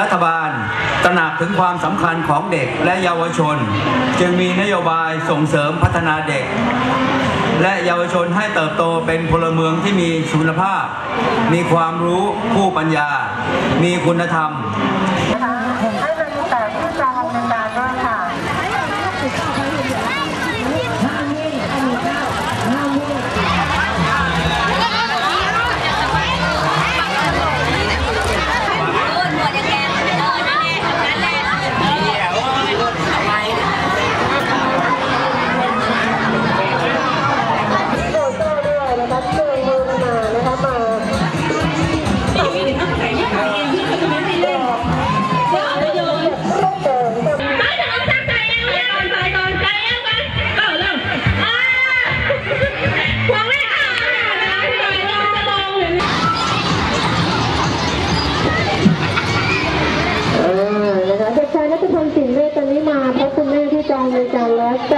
รัฐบาลตระหนักถึงความสำคัญของเด็กและเยาวชน จึงมีนโยบายส่งเสริมพัฒนาเด็ก และเยาวชนให้เติบโตเป็นพลเมืองที่มีคุณภาพ มีความรู้ผู้ปัญญา มีคุณธรรม ที่จองมีการแล้วแต่